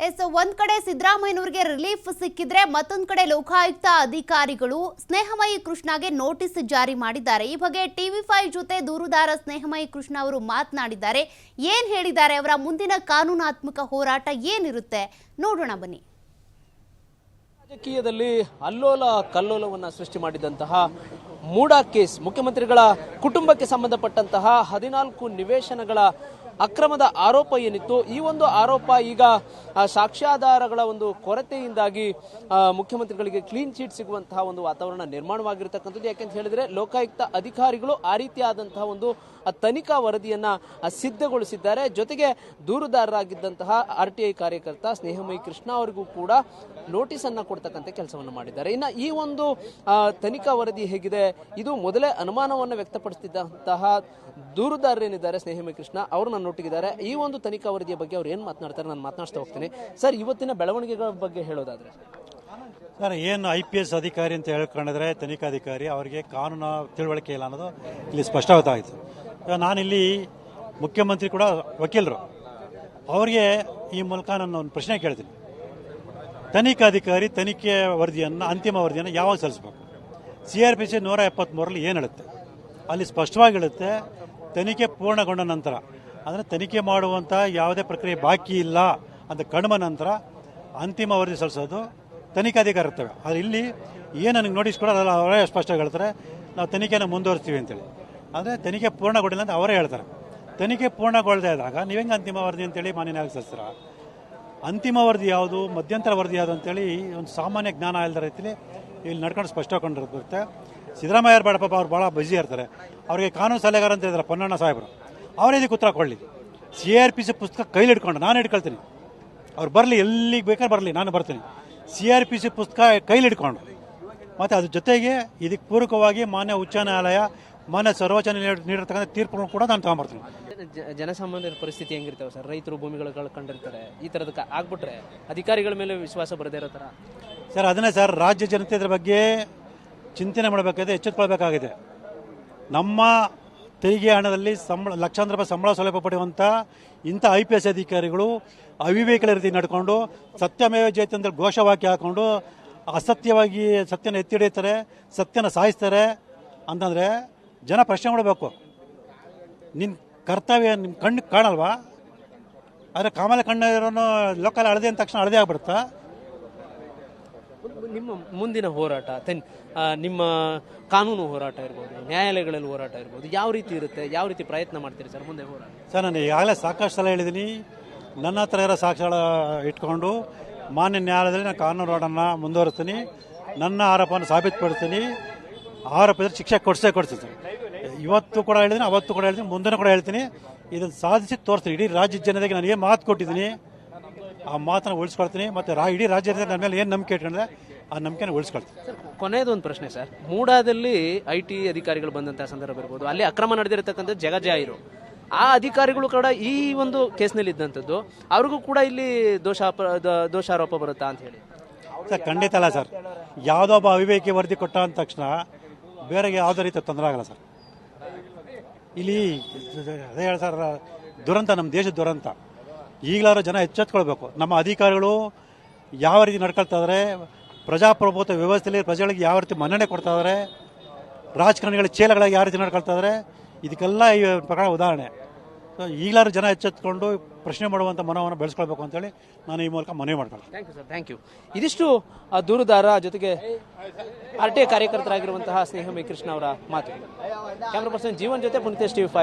S, ಒಂದ್ ಕಡೆ ಸಿದ್ದರಾಮಯ್ಯನವ್ರಿಗೆ relief ಸಿಕ್ಕಿದ್ರೆ ಮತ್ತೊಂದ್ ಕಡೆ ಲೋಕಾಯುಕ್ತ ಅಧಿಕಾರಿಗಳು ಸ್ನೇಹಮಯಿ ಕೃಷ್ಣಗೆ ನೋಟಿಸ್ ಜಾರಿ ಮಾಡಿದ್ದಾರೆ. ಈ ಬಗ್ಗೆ ಟಿವಿ ಫೈವ್ ಜೊತೆ ದೂರುದಾರ ಸ್ನೇಹಮಯಿ ಕೃಷ್ಣ ಅವರು ಮಾತನಾಡಿದ್ದಾರೆ. ಏನ್ ಹೇಳಿದ್ದಾರೆ? ಅವರ ಮುಂದಿನ ಕಾನೂನಾತ್ಮಕ ಹೋರಾಟ ಏನಿರುತ್ತೆ? ನೋಡೋಣ ಬನ್ನಿ. ರಾಜಕೀಯದಲ್ಲಿ ಅಲ್ಲೋಲ ಕಲ್ಲೋಲವನ್ನು ಸೃಷ್ಟಿ ಮಾಡಿದಂತಹ ಮೂಡಾ ಕೇಸ್ ಮುಖ್ಯಮಂತ್ರಿಗಳ ಕುಟುಂಬಕ್ಕೆ ಸಂಬಂಧಪಟ್ಟಂತಹ ಹದಿನಾಲ್ಕು ನಿವೇಶನಗಳ ಅಕ್ರಮದ ಆರೋಪ ಏನಿತ್ತು? ಈ ಒಂದು ಆರೋಪ ಈಗ ಸಾಕ್ಷ್ಯಾಧಾರಗಳ ಒಂದು ಕೊರತೆಯಿಂದಾಗಿ ಮುಖ್ಯಮಂತ್ರಿಗಳಿಗೆ ಕ್ಲೀನ್ ಚೀಟ್ ಸಿಗುವಂತಹ ಒಂದು ವಾತಾವರಣ ನಿರ್ಮಾಣವಾಗಿರ್ತಕ್ಕಂಥದ್ದು. ಯಾಕೆಂತ ಹೇಳಿದ್ರೆ, ಲೋಕಾಯುಕ್ತ ಅಧಿಕಾರಿಗಳು ಆ ರೀತಿಯಾದಂತಹ ಒಂದು ತನಿಖಾ ವರದಿಯನ್ನ ಸಿದ್ಧಗೊಳಿಸಿದ್ದಾರೆ. ಜೊತೆಗೆ ದೂರುದಾರರಾಗಿದ್ದಂತಹ ಆರ್ ಟಿ ಐ ಕಾರ್ಯಕರ್ತ ಸ್ನೇಹಮಯಿ ಕೃಷ್ಣ ಅವರಿಗೂ ಕೂಡ ನೋಟಿಸ್ ಅನ್ನ ಕೊಡ್ತಕ್ಕಂಥ ಕೆಲಸವನ್ನು ಮಾಡಿದ್ದಾರೆ. ಇನ್ನು ಈ ಒಂದು ತನಿಖಾ ವರದಿ ಹೇಗಿದೆ? ಇದು ಮೊದಲೇ ಅನುಮಾನವನ್ನು ವ್ಯಕ್ತಪಡಿಸುತ್ತಿದ್ದಂತಹ ದೂರುದಾರರೇನಿದ್ದಾರೆ ಸ್ನೇಹಮಯಿ ಕೃಷ್ಣ? ಅವರು ನನ್ನೊಟ್ಟಿಗಿದ್ದಾರೆ ಈ ಒಂದು ತನಿಖಾ ವರದಿಯ ಬಗ್ಗೆ ಅವ್ರು ಏನು ಮಾತನಾಡ್ತಾರೆ ನಾನು ಮಾತನಾಡ್ತಾ ಹೋಗ್ತೀನಿ. ಸರ್, ಇವತ್ತಿನ ಬೆಳವಣಿಗೆಗಳ ಬಗ್ಗೆ ಹೇಳೋದಾದ್ರೆ? ಸರ್, ಏನು ಐ ಪಿ ಎಸ್ ಅಧಿಕಾರಿ ಅಂತ ಹೇಳ್ಕೊಂಡಿದ್ರೆ ತನಿಖಾಧಿಕಾರಿ ಅವರಿಗೆ ಕಾನೂನು ತಿಳುವಳಿಕೆ ಇಲ್ಲ ಅನ್ನೋದು ಇಲ್ಲಿ ಸ್ಪಷ್ಟವಾಯಿತು ನಾನಿಲ್ಲಿ ಮುಖ್ಯಮಂತ್ರಿ ಕೂಡ ವಕೀಲರು. ಅವರಿಗೆ ಈ ಮೂಲಕ ನಾನು ಒಂದು ಪ್ರಶ್ನೆ ಕೇಳ್ತೀನಿ. ತನಿಖಾಧಿಕಾರಿ ತನಿಖೆ ವರದಿಯನ್ನು, ಅಂತಿಮ ವರದಿಯನ್ನು ಯಾವಾಗ ಸಲ್ಲಿಸಬೇಕು? ಸಿ ಆರ್ ಪಿ ಸಿ ನೂರ ಎಪ್ಪತ್ತ್ಮೂರಲ್ಲಿ ಏನು ಹೇಳುತ್ತೆ? ಅಲ್ಲಿ ಸ್ಪಷ್ಟವಾಗಿ ಹೇಳುತ್ತೆ, ತನಿಖೆ ಪೂರ್ಣಗೊಂಡ ನಂತರ ಅಂದರೆ ತನಿಖೆ ಮಾಡುವಂಥ ಯಾವುದೇ ಪ್ರಕ್ರಿಯೆ ಬಾಕಿ ಇಲ್ಲ ಅಂತ ಕಣ್ಮ ನಂತರ ಅಂತಿಮ ವರದಿ ಸಲ್ಲಿಸೋದು ತನಿಖಾಧಿಕಾರಿ ಇರ್ತವೆ. ಆದರೆ ಇಲ್ಲಿ ಏನು ನನಗೆ ನೋಟಿಸ್ ಕೊಡೋ ಅದೆಲ್ಲ ಅವರೇ ಸ್ಪಷ್ಟವಾಗಿ ಹೇಳ್ತಾರೆ. ನಾವು ತನಿಖೆನ ಮುಂದುವರಿಸ್ತೀವಿ ಅಂತೇಳಿ. ಆದರೆ ತನಿಖೆ ಪೂರ್ಣಗೊಂಡಿಲ್ಲ ಅಂತ ಅವರೇ ಹೇಳ್ತಾರೆ. ತನಿಖೆ ಪೂರ್ಣಗೊಳ್ಳದೇ ಇದ್ದಾಗ ನೀವು ಹೆಂಗೆ ಅಂತಿಮ ವರದಿ ಅಂತೇಳಿ ಮಾನ್ಯ ಸಲ್ಲಿಸ್ತೀರಾ? ಅಂತಿಮ ವರದಿ ಯಾವುದು, ಮಧ್ಯಂತರ ವರದಿ ಯಾವುದು ಅಂತೇಳಿ ಒಂದು ಸಾಮಾನ್ಯ ಜ್ಞಾನ ಇಲ್ಲದ ರೀತಿಲಿ ಇಲ್ಲಿ ನಡ್ಕೊಂಡು ಸ್ಪಷ್ಟಕೊಂಡಿರುತ್ತೆ ಸಿದ್ದರಾಮಯ್ಯ ಬೇಡಪ್ಪ, ಅವ್ರು ಭಾಳ ಬ್ಯುಸಿ ಇರ್ತಾರೆ. ಅವರಿಗೆ ಕಾನೂನು ಸಲಹೆಗಾರ ಅಂತ ಇದ್ದಾರೆ ಪೊನ್ನಣ್ಣ ಸಾಹೇಬರು. ಅವರೇ ಇದಕ್ಕೆ ಉತ್ತರ ಕೊಡಲಿ. ಸಿ ಆರ್ ಪಿ ಸಿ ಪುಸ್ತಕ ಕೈಲಿ ಹಿಡ್ಕೊಂಡು ನಾನು ಹಿಡ್ಕೊಳ್ತೀನಿ. ಅವ್ರು ಬರಲಿ ಎಲ್ಲಿಗೆ ಬೇಕಾದ್ರೆ ಬರಲಿ ನಾನು ಬರ್ತೀನಿ. ಸಿ ಆರ್ ಪಿ ಸಿ ಪುಸ್ತಕ ಕೈಲಿ ಹಿಡ್ಕೊಂಡು. ಮತ್ತು ಅದ್ರ ಜೊತೆಗೆ ಇದಕ್ಕೆ ಪೂರಕವಾಗಿ ಮಾನ್ಯ ಉಚ್ಚ ನ್ಯಾಯಾಲಯ ಮಾನ್ಯ ಸರ್ವೋಚ್ಚ ನ್ಯಾಯಾಲಯ ನೀಡಿರ್ತಕ್ಕಂಥ ತೀರ್ಪುಗಳು ಕೂಡ ನಾನು ತಗೊಂಬರ್ತೀನಿ. ಜನಸಾಮಾನ್ಯರ ಪರಿಸ್ಥಿತಿ ಹೆಂಗಿರ್ತಾವೆ ಸರ್? ರೈತರು ಭೂಮಿಗಳು ಕಂಡಿರ್ತಾರೆ. ಈ ಥರದಕ್ಕೆ ಆಗ್ಬಿಟ್ರೆ ಅಧಿಕಾರಿಗಳ ಮೇಲೆ ವಿಶ್ವಾಸ ಬರದೇ ಇರೋ ಥರ? ಸರ್ ಅದನ್ನೇ ಸರ್ ರಾಜ್ಯ ಜನತೆ ಇದ್ರ ಬಗ್ಗೆ ಚಿಂತನೆ ಮಾಡಬೇಕಾಗಿದೆ ಎಚ್ಚೆತ್ಕೊಳ್ಬೇಕಾಗಿದೆ. ನಮ್ಮ ತೆರಿಗೆ ಹಣದಲ್ಲಿ ಸಂಬಳ, ಲಕ್ಷಾಂತರ ರೂಪಾಯಿ ಸಂಬಳ ಸೌಲಭ್ಯ ಪಡೆಯುವಂಥ ಇಂಥ ಐ ಪಿ ಎಸ್ ಅಧಿಕಾರಿಗಳು ಅವಿವೇಕದ ರೀತಿ ನಡ್ಕೊಂಡು, ಸತ್ಯಮೇವ ಜಯತೆ ಅಂತ ಘೋಷವಾಕ್ಯ ಹಾಕೊಂಡು ಅಸತ್ಯವಾಗಿ ಸತ್ಯನ ಎತ್ತಿ ಸತ್ಯನ ಸಾಯಿಸ್ತಾರೆ ಅಂತಂದರೆ ಜನ ಪ್ರಶ್ನೆ ಮಾಡಬೇಕು. ನಿನ್ನ ಕರ್ತವ್ಯ ನಿಮ್ಮ ಕಣ್ಣು ಕಾಣಲ್ವಾ? ಆದರೆ ಕಾಮಲೆ ಕಣ್ಣು ಇರೋನು ಲೋಕಲ್ ಅಳದೆ ಅಂದ ತಕ್ಷಣ ಅಳದೆ ಆಗ್ಬಿಡುತ್ತಾ? ನಿಮ್ಮ ಮುಂದಿನ ಹೋರಾಟ ತೆನ್ ನಿಮ್ಮ ಕಾನೂನು ಹೋರಾಟ ಇರ್ಬೋದು, ನ್ಯಾಯಾಲಯಗಳಲ್ಲಿ ಹೋರಾಟ ಇರ್ಬೋದು, ಯಾವ ರೀತಿ ಇರುತ್ತೆ, ಯಾವ ರೀತಿ ಪ್ರಯತ್ನ ಮಾಡ್ತೀರಿ ಸರ್ ಮುಂದೆ ಹೋರಾಟ? ಸರ್, ನಾನು ಈಗಾಗಲೇ ಸಾಕಷ್ಟು ಸಲ ಹೇಳಿದ್ದೀನಿ. ನನ್ನ ಹತ್ರ ಇರೋ ಸಾಕ್ಷ್ಯಗಳ ಇಟ್ಕೊಂಡು ಮಾನ್ಯ ನ್ಯಾಯಾಲಯದಲ್ಲಿ ನಾನು ಕಾನೂನು ಹೋರಾಟನ ಮುಂದುವರಿಸ್ತೀನಿ. ನನ್ನ ಆರೋಪವನ್ನು ಸಾಬೀತುಪಡಿಸ್ತೀನಿ. ಆರೋಪದಲ್ಲಿ ಶಿಕ್ಷೆ ಕೊಡಿಸೇ ಕೊಡ್ತೀನಿ ಇವತ್ತು ಕೂಡ ಹೇಳಿದ್ದೀನಿ, ಅವತ್ತು ಕೂಡ ಹೇಳ್ತೀನಿ ಮುಂದಿನ ಕೂಡ ಹೇಳ್ತೀನಿ. ಇದನ್ನು ಸಾಧಿಸಿ ತೋರಿಸ್ತೀನಿ. ಇಡೀ ರಾಜ್ಯ ಜನತೆಗೆ ನಾನು ಏನು ಮಾತು ಕೊಟ್ಟಿದ್ದೀನಿ ಆ ಮಾತನ್ನ ಉಳಿಸ್ಕೊಳ್ತೀನಿ. ಮತ್ತು ರಾ ಇಡೀ ರಾಜ್ಯ ಜನತೆ ನನ್ನ ಮೇಲೆ ಏನು ನಂಬಿಕೆ ಇಟ್ಕೊಂಡ್ರೆ ಆ ನಂಬಿಕೆನ ಉಳಿಸ್ಕೊಳ್ತೀನಿ. ಸರ್ ಕೊನೆಯದೊಂದು ಪ್ರಶ್ನೆ ಸರ್. ಮೂಡಾದಲ್ಲಿ ಐ ಟಿ ಅಧಿಕಾರಿಗಳು ಬಂದಂತಹ ಸಂದರ್ಭ ಇರ್ಬೋದು. ಅಲ್ಲಿ ಅಕ್ರಮ ನಡೆದಿರತಕ್ಕಂಥ ಜಗಜಾಯಿರು ಆ ಅಧಿಕಾರಿಗಳು ಕೂಡ ಈ ಒಂದು ಕೇಸ್ನಲ್ಲಿ ಇದ್ದಂಥದ್ದು. ಅವ್ರಿಗೂ ಕೂಡ ಇಲ್ಲಿ ದೋಷ ದೋಷಾರೋಪ ಬರುತ್ತಾ ಅಂತ ಹೇಳಿ. ಸರ್ ಖಂಡಿತ ಅಲ್ಲ ಸರ್. ಯಾವುದೋ ಒಬ್ಬ ಅವಿವೇಕಿ ವರದಿ ಕೊಟ್ಟ ಅಂದ ತಕ್ಷಣ ಬೇರೆಗೆ ಯಾವುದೇ ರೀತಿ ತೊಂದರೆ ಆಗಲ್ಲ ಸರ್. ಇಲ್ಲಿ ಅದೇ ಹೇಳಿ ಸರ್ ದುರಂತ ನಮ್ಮ ದೇಶದ ದುರಂತ. ಈಗಲಾದ್ರೂ ಜನ ಎಚ್ಚೆತ್ಕೊಳ್ಬೇಕು. ನಮ್ಮ ಅಧಿಕಾರಿಗಳು ಯಾವ ರೀತಿ ನಡ್ಕೊಳ್ತಾ ಇದ್ದಾರೆ ಪ್ರಜಾಪ್ರಭುತ್ವ ವ್ಯವಸ್ಥೆಯಲ್ಲಿ ಪ್ರಜೆಗಳಿಗೆ ಯಾವ ರೀತಿ ಮನ್ನಣೆ ಕೊಡ್ತಾ ಇದ್ದಾರೆ ರಾಜಕಾರಣಿಗಳ ಚೇಲಗಳಾಗಿ ಯಾವ ರೀತಿ ನಡ್ಕೊಳ್ತಾ ಇದ್ದಾರೆ ಇದಕ್ಕೆಲ್ಲ ಈ ಪ್ರಕರಣ ಉದಾಹರಣೆ. ಸೊ ಈಗಲಾರ ಜನ ಎಚ್ಚೆತ್ಕೊಂಡು ಪ್ರಶ್ನೆ ಮಾಡುವಂಥ ಮನೋವನ್ನು ಬೆಳೆಸ್ಕೊಳ್ಬೇಕು ಅಂತೇಳಿ ನಾನು ಈ ಮೂಲಕ ಮನವಿ ಮಾಡ್ಕೊಳ್ತೀನಿ thank you sir thank you ಇದಿಷ್ಟು ದೂರುದಾರ ಜೊತೆಗೆ ಆರ್ ಟಿ ಐ ಕಾರ್ಯಕರ್ತರಾಗಿರುವಂತಹ ಸ್ನೇಹಮಿ ಕೃಷ್ಣ ಅವರ ಮಾತು. ಕ್ಯಾಮ್ರಾ ಪರ್ಸನ್ ಜೀವನ್ ಜೊತೆ ಪುನಿತೇಶ್ ಟಿವಿ ಫೈವ್